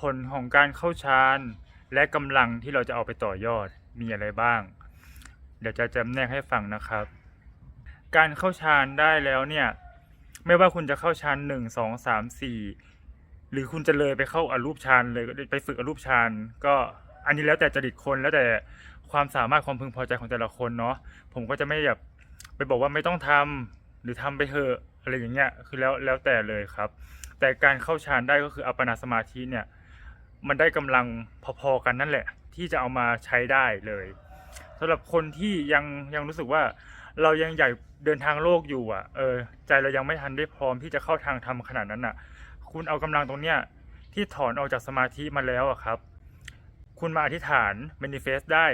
ผลของการเข้าฌานและกำลังที่เราจะเอาไปต่อยอดมีอะไรบ้าง เดี๋ยวจะจำแนกให้ฟังนะครับ การเข้าฌานได้แล้วเนี่ย ไม่ว่าคุณจะเข้าฌานหนึ่งสองสามสี่หรือคุณจะเลยไปเข้าอรูปฌานเลยไปฝึกอรูปฌานก็อันนี้แล้วแต่จริตคนแล้วแต่ความสามารถความพึงพอใจของแต่ละคนเนาะผมก็จะไม่แบบไปบอกว่าไม่ต้องทำหรือทำไปเถอะอะไรอย่างเงี้ยคือแล้วแล้วแต่เลยครับ แต่การเข้าฌานได้ก็คืออัปปนาสมาธิเนี่ย มันได้กำลังพอๆกันนั่นแหละ ที่จะเอามาใช้ได้เลยสำหรับคนที่ยังยังรู้สึกว่าเรายังอยากเดินทางโลกอยู่อะเออใจเรายังไม่ทันได้พร้อมที่จะเข้าทางธรรมขนาดนั้นอะ คุณเอากำลังตรงเนี้ยที่ถอนออกจากสมาธิมาแล้วอะครับ คุณมาอธิษฐาน manifest ได้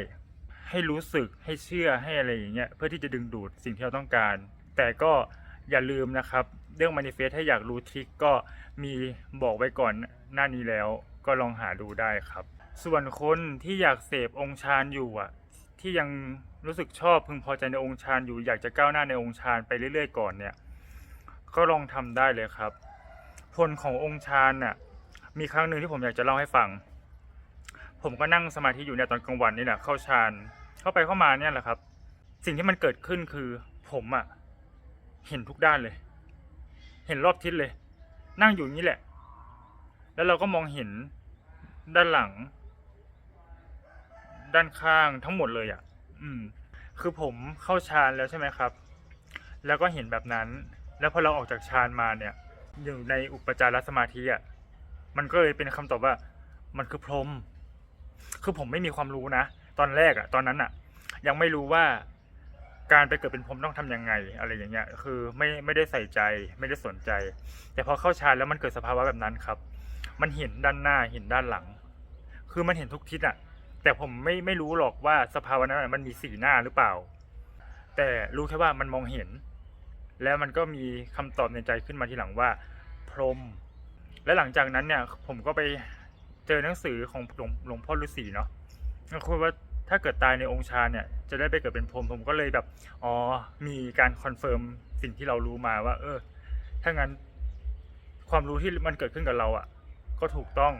ให้รู้สึกให้เชื่อให้อะไรอย่างเงี้ยเพื่อที่จะดึงดูดสิ่งที่เราต้องการ แต่ก็อย่าลืมนะครับ เรื่อง manifest ให้อยากรู้ทริคก็มีบอกไว้ก่อนหน้านี้แล้ว ก็ลองหาดูได้ครับ ส่วนคนที่อยากเสพองค์ฌานอยู่อะ ที่ยังรู้สึกชอบพึงพอใจในองค์ฌานอยู่อยากจะก้าวหน้าในองค์ฌานไปเรื่อยๆ ก่อนเนี่ย ก็ลองทำได้เลยครับ ผลขององค์ฌานน่ะมีครั้งหนึ่งที่ผมอยากจะเล่าให้ฟัง ผมก็นั่งสมาธิอยู่เนี่ยตอนกลางวันนี่แหละเข้าฌานเข้าไปเข้ามาเนี่ยแหละครับ สิ่งที่มันเกิดขึ้นคือ ผมอะเห็นทุกด้านเลย เห็นรอบทิศเลย นั่งอยู่นี้แหละ แล้วเราก็มองเห็นด้านหลัง ด้านข้างทั้งหมดเลยอะ่ะ อืม คือผมเข้าฌานแล้วใช่ไหมครับ แล้วก็เห็นแบบนั้น แล้วพอเราออกจากฌานมาเนี่ย อยู่ในอุปจารสมาธิอะ มันก็เลยเป็นคำตอบว่า มันคือพรหม คือผมไม่มีความรู้นะ ตอนแรกอะตอนนั้นอะยังไม่รู้ว่าการไปเกิดเป็นพรหมต้องทำยังไง อะไรอย่างเงี้ย คือไม่ไม่ได้ใส่ใจ ไม่ได้สนใจ แต่พอเข้าฌานแล้วมันเกิดสภาวะแบบนั้นครับ มันเห็นด้านหน้าเห็นด้านหลัง คือมันเห็นทุกทิศอะแต่ผมไม่ไม่รู้หรอกว่าสภาวะนั้นมันมีสีหน้าหรือเปล่า แต่รู้แค่ว่ามันมองเห็น แล้วมันก็มีคำตอบในใจขึ้นมาทีหลังว่า พรหมและหลังจากนั้นเนี่ย ผมก็ไปเจอหนังสือของหลวงงพ่อฤาษีเนาะก็คือว่าถ้าเกิดตายในองค์ฌาเนี่ย จะได้ไปเกิดเป็นพรหมผมก็เลยแบบอ๋อมีการคอนเฟิร์มสิ่งที่เรารู้มาว่า เออ ถ้างั้นความรู้ที่มันเกิดขึ้นกับเราอะ่ะ ก็ถูกต้อง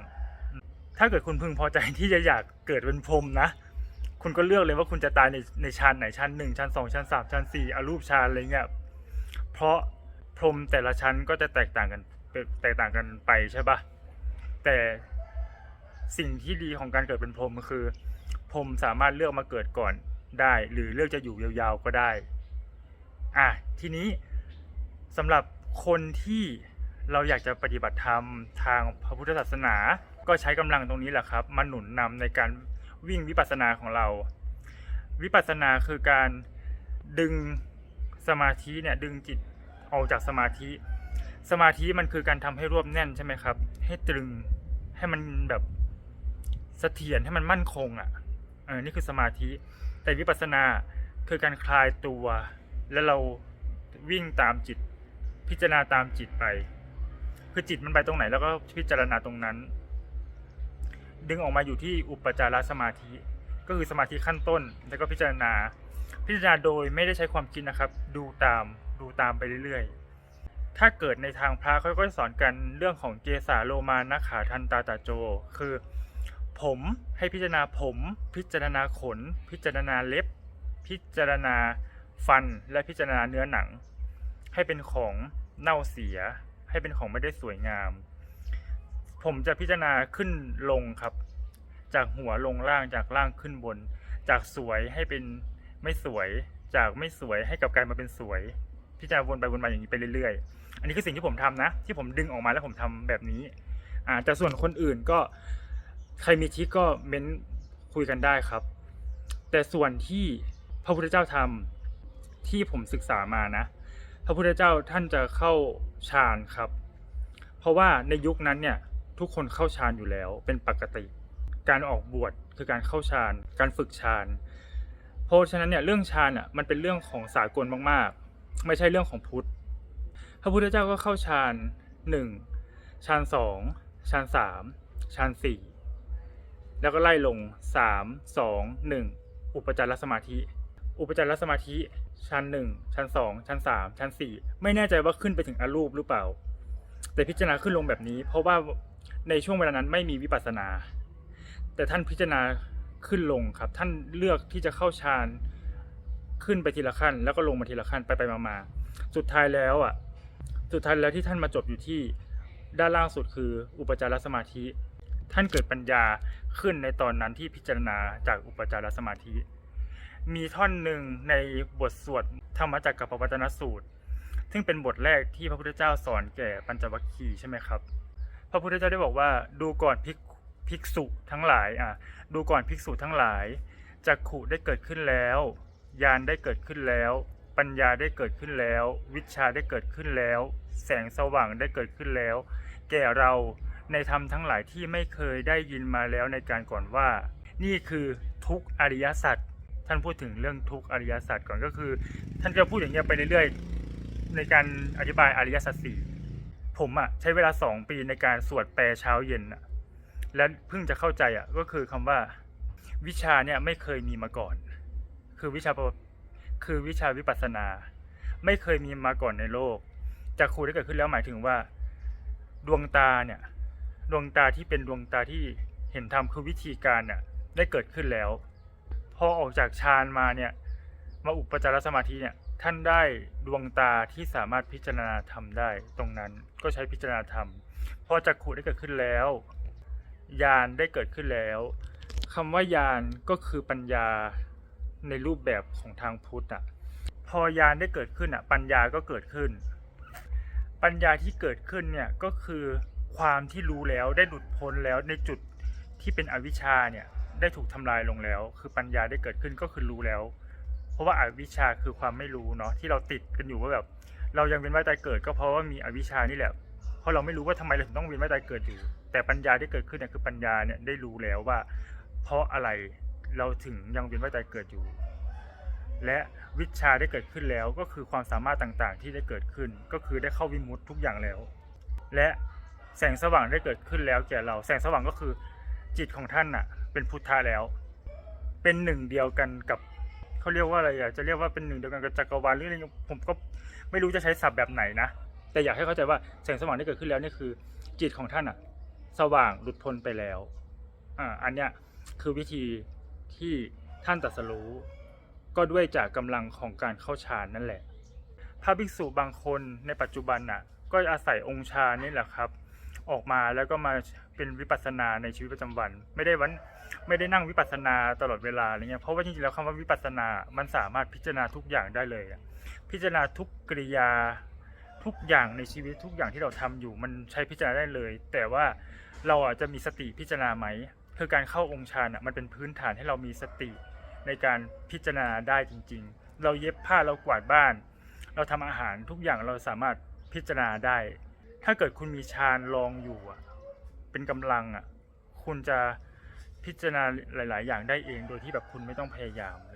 ถ้าเกิดคุณพึงพอใจที่จะอยากเกิดเป็นพรมนะ คุณก็เลือกเลยว่าคุณจะตายในในชั้นไหนชั้นหนึ่งชั้นสองชั้นสามชั้นสี่อรูปชั้นอะไรเงี้ย เพราะพรมแต่ละชั้นก็จะแตกต่างกันแตกต่างกันไปใช่ปะแต่สิ่งที่ดีของการเกิดเป็นพรมคือ พรมสามารถเลือกมาเกิดก่อนได้ หรือเลือกจะอยู่ยาวๆก็ได้ อะทีนี้สำหรับคนที่ เราอยากจะปฏิบัติธรรมทางพระพุทธศาสนา ก็ใช้กำลังตรงนี้แหละครับมาหนุนนำในการวิ่งวิปัสสนาของเรา วิปัสสนาคือการดึงสมาธิเนี่ยดึงจิตออกจากสมาธิ สมาธิมันคือการทำให้รวบแน่นใช่ไหมครับ ให้ตรึงให้มันแบบเสถียรให้มันมั่นคงอะเออนี่คือสมาธิ แต่วิปัสสนาคือการคลายตัว แล้วเราวิ่งตามจิต พิจารณาตามจิตไป คือจิตมันไปตรงไหนแล้วก็พิจารณาตรงนั้น ดึงออกมาอยู่ที่อุปจารสมาธิ ก็คือสมาธิขั้นต้น แล้วก็พิจารณา พิจารณาโดยไม่ได้ใช้ความคิดนะครับ ดูตามดูตามไปเรื่อยๆ ถ้าเกิดในทางพระเขาก็สอนกันเรื่องของเกสาโลมานะขาทันตาตาโจ คือ ผมให้พิจารณาผม พิจารณาขน พิจารณาเล็บ พิจารณาฟันและพิจารณาเนื้อหนัง ให้เป็นของเน่าเสีย ให้เป็นของไม่ได้สวยงาม ผมจะพิจารณาขึ้นลงครับ จากหัวลงล่างจากล่างขึ้นบน จากสวยให้เป็นไม่สวย จากไม่สวยให้กลับกลายมาเป็นสวย พิจารณาวนไปวนมาอย่างนี้ไปเรื่อยๆ อันนี้คือสิ่งที่ผมทำนะ ที่ผมดึงออกมาแล้วผมทำแบบนี้อ่าแต่ส่วนคนอื่นก็ใครมีทริกก็เม้นคุยกันได้ครับ แต่ส่วนที่พระพุทธเจ้าทำที่ผมศึกษามานะ พระพุทธเจ้าท่านจะเข้าฌานครับ เพราะว่าในยุคนั้นเนี่ยทุกคนเข้าฌานอยู่แล้วเป็นปกติ การออกบวชคือการเข้าฌานการฝึกฌานเพราะฉะนั้นเนี่ยเรื่องฌานอะมันเป็นเรื่องของสากลมากๆ ไม่ใช่เรื่องของพุทธ พระพุทธเจ้าก็เข้าฌานหนึ่งฌานสองฌานสามฌานสี่แล้วก็ไล่ลงสามสองหนึ่งอุปจารสมาธิ อุปจารสมาธิ ชั้นหนึ่งชั้นสองชั้นสามชั้นสี่ไม่แน่ใจว่าขึ้นไปถึงอรูปหรือเปล่า แต่พิจารณาขึ้นลงแบบนี้ เพราะว่าในช่วงเวลานั้นไม่มีวิปัสสนา แต่ท่านพิจารณาขึ้นลงครับ ท่านเลือกที่จะเข้าฌานขึ้นไปทีละขั้น แล้วก็ลงมาทีละขั้นไปไปมามาสุดท้ายแล้วอะ สุดท้ายแล้วที่ท่านมาจบอยู่ที่ด้านล่างสุดคืออุปจารสมาธิ ท่านเกิดปัญญาขึ้นในตอนนั้นที่พิจารณาจากอุปจารสมาธิ มีท่อนหนึ่งในบทสวดธรรมจักรกับปวัตนสูตร ซึ่งเป็นบทแรกที่พระพุทธเจ้าสอนแก่ปัญจวัคคีย์ใช่ไหมครับ พระพุทธเจ้าได้บอกว่าดูก่อนภิกภิกษุทั้งหลายอะดูก่อนภิกษุทั้งหลายจักขุได้เกิดขึ้นแล้วญาณได้เกิดขึ้นแล้ว ปัญญาได้เกิดขึ้นแล้ว วิชาได้เกิดขึ้นแล้ว แสงสว่างได้เกิดขึ้นแล้ว แก่เราในธรรมทั้งหลายที่ไม่เคยได้ยินมาแล้วในการก่อนว่า นี่คือทุกอริยสัจ ท่านพูดถึงเรื่องทุกอริยสัจก่อนก็คือ ท่านจะพูดอย่างเงี้ยไปเรื่อยๆในการอธิบายอริยสัจสี่ผมอะใช้เวลาสองปีในการสวดแปลเช้าเย็นอะและเพิ่งจะเข้าใจอะก็คือคำว่า วิชาเนี่ยไม่เคยมีมาก่อน คือวิชาปคือวิชาวิปัสสนา ไม่เคยมีมาก่อนในโลกจากครูได้เกิดขึ้นแล้วหมายถึงว่า ดวงตาเนี่ยดวงตาที่เป็นดวงตาที่เห็นธรรมคือวิธีการเนี่ยได้เกิดขึ้นแล้ว พอออกจากฌานมาเนี่ยมาอุปจารสมาธิเนี่ยท่านได้ดวงตาที่สามารถพิจารณาธรรมได้ตรงนั้นก็ใช้พิจารณาธรรมพอจักขุได้เกิดขึ้นแล้วญาณได้เกิดขึ้นแล้วคำว่าญาณก็คือปัญญาในรูปแบบของทางพุทธอะพอญาณได้เกิดขึ้นอะปัญญาก็เกิดขึ้น ปัญญาที่เกิดขึ้นเนี่ยก็คือความที่รู้แล้วได้หลุดพ้นแล้วในจุดที่เป็นอวิชชาเนี่ย ได้ถูกทำลายลงแล้ว คือปัญญาได้เกิดขึ้นก็คือรู้แล้ว เพราะว่าอาวิชชาคือความไม่รู้เนาะที่เราติดกันอยู่ว่าแบบ เรายังเป็นว่ายตายเกิด ก็เพราะว่ามีอวิชชานี่แหละ เพราะเราไม่รู้ว่าทำไมเราถึงต้องเวียนว่ายตายเกิดอยู่ แต่ปัญญาที่เกิดขึ้นเนี่ยคือปัญญาเนี่ยได้รู้แล้วว่า เพราะอะไรเราถึงยังเวียนว่ายตายเกิดอยู่ และวิชาได้เกิดขึ้นแล้วก็คือความสามารถต่างๆ ที่ได้เกิดขึ้น ก็คือได้เข้าวิมุตทุกอย่างแล้ว และแสงสว่างได้เกิดขึ้นแล้วแก่เรา แสงสว่างก็คือจิตของท่านน่ะ เป็นพุทธะแล้ว เป็นหนึ่งเดียวกันกับเขาเรียกว่าอะไรอะจะเรียกว่าเป็นหนึ่งเดียวกันกับจักรวาลหรืออะไรผมก็ไม่รู้จะใช้ศัพท์แบบไหนนะแต่อยากให้เข้าใจว่าแสงสว่างที่เกิดขึ้นแล้วนี่คือ จิตของท่านอะสว่างหลุดพ้นไปแล้วอ่าอันเนี้ยคือวิธีที่ท่านตรัสรู้ ก็ด้วยจากกำลังของการเข้าฌานนั่นแหละพระภิกษุบางคนในปัจจุบันน่ะ ก็อาศัยองค์ฌานนี่แหละครับ ออกมาแล้วก็มาเป็นวิปัสสนาในชีวิตประจำวัน ไม่ได้วันไม่ได้นั่งวิปัสสนาตลอดเวลาอะไรเงี้ยเพราะว่าจริงๆแล้วคำว่าวิปัสสนามันสามารถพิจารณาทุกอย่างได้เลย พิจารณาทุกกริยาทุกอย่างในชีวิตทุกอย่างที่เราทำอยู่ มันใช้พิจารณาได้เลย แต่ว่าเราอาจจะมีสติพิจารณาไหมคือการเข้าองค์ฌานอะมันเป็นพื้นฐานให้เรามีสติในการพิจารณาได้จริง ๆ เราเย็บผ้าเรากวาดบ้าน เราทำอาหารทุกอย่างเราสามารถพิจารณาได้ ถ้าเกิดคุณมีฌานรองอยู่อะเป็นกำลังอะ คุณจะพิจารณาหลาย ๆ อย่างได้เองโดยที่แบบคุณไม่ต้องพยายามเล